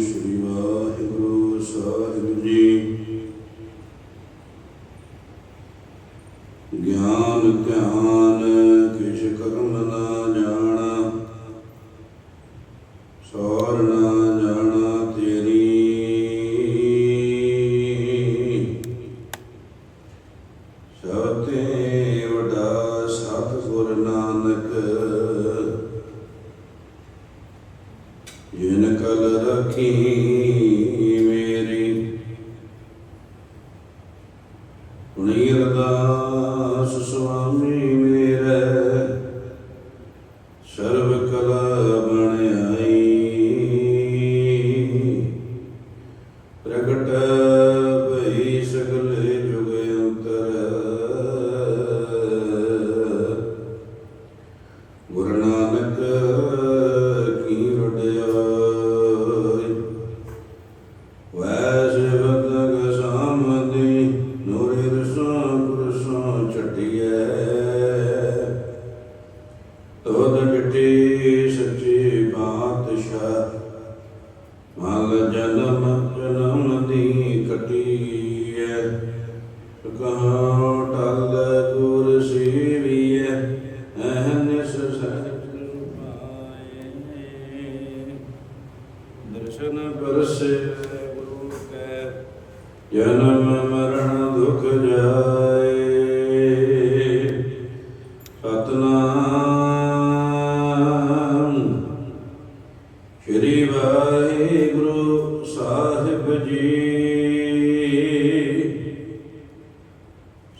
ਸ੍ਰੀ ਵਾਹਿਗੁਰੂ ਸਾਹਿਬ ਜੀ ਗਿਆਨ ਧਿਆਨ ਕਿਛ ਕਰਮ ਨਾ ਜਾਣਾ ਸੌਰ ਨਾ ਜਾਣਾ ਤੇਰੀ ਸਤੇ ਵਡਾ ਸਤਿਗੁਰ ਨਾਨਕ रखे ਮਲ ਜਨਮ ਜਨਮ ਦੀ ਕਟੀਐ ਕਹਾਂ ਟਲ ਦੂਰ ਸੀਵੀਐ ਅਹਨਿਸ ਸਹਿਜ ਪਾਏ ਦਰਸ਼ਨ ਪਰਸੇ ਗੁਰੂ ਕੈ, ਜਨਮ ਸਾਹਿਬ ਜੀ।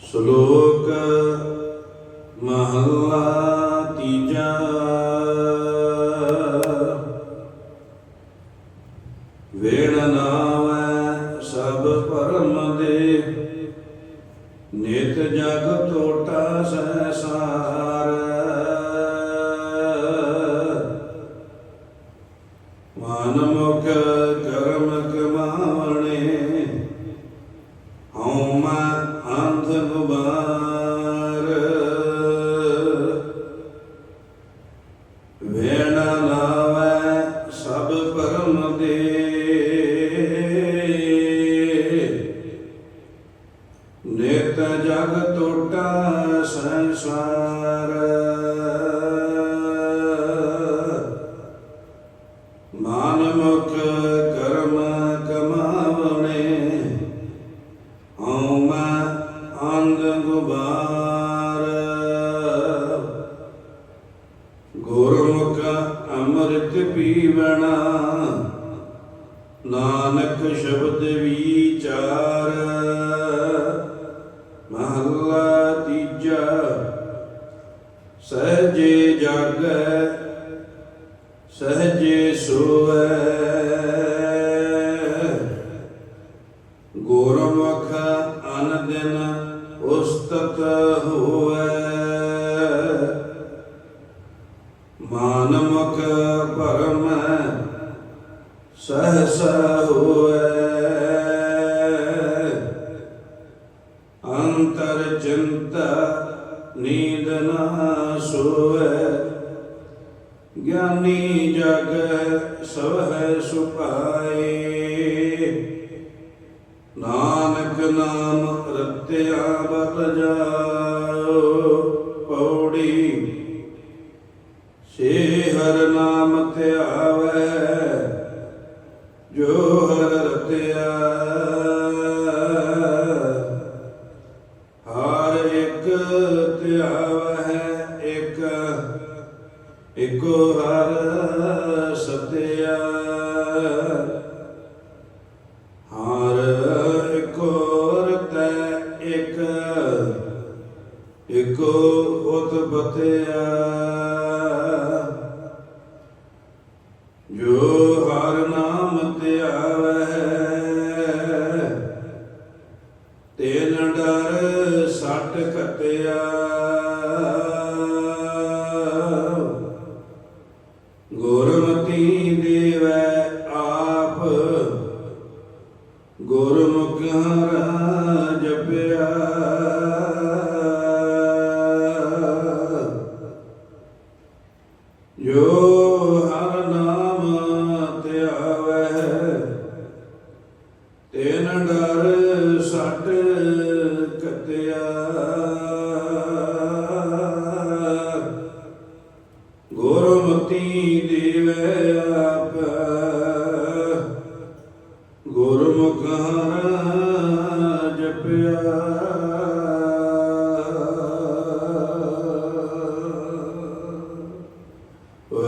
ਸ਼ਲੋਕ ਮਹੱਲਾ ਤੀਜਾ। ਵੇਣ ਨਾਵੈ ਸਭ ਪਰਮ ਦੇ। ਨਿਤ ਜਗ ਟੋਟਾ ਸੰਸਾਰ ਮਨ ਪੀਵਣਾ ਨਾਨਕ ਸ਼ਬਦ ਵਿਚਾਰ। ਸਹਜੇ ਜਾਗੈ ਸਹਜੇ ਸੋਵੈ। ਗੁਰਮੁਖ ਅਨ ਦਿਨ ਉਸਤਤ ਹੋਵੈ। ਮਾਨ ਪਰਮ ਸਹਸ ਹੋਵੈ। ਗਿਆਨੀ ਜਗ ਸਵਹਿ ਸੁਪਾਏ ਨਾਨਕ ਨਾਮ ਰਤਿਆ ਬਲ ਜਾਓ ਬਤਿਆ ਜੋ ਹਰ ਨਾਮ ਧਿਆਵੈ ਤੇਨ ਡਰ ਸੱਟ ਕਤਿਆ ਜੋ ਹਰ ਨਾਮ ਧਿਆਵੈ ਤੇਨ ਡਰ ਸਟ ਕਤਿਆ। ਗੁਰਮਤੀ ਦੇਵੈ ਆਪ ਗੁਰਮੁਖ ਹਰ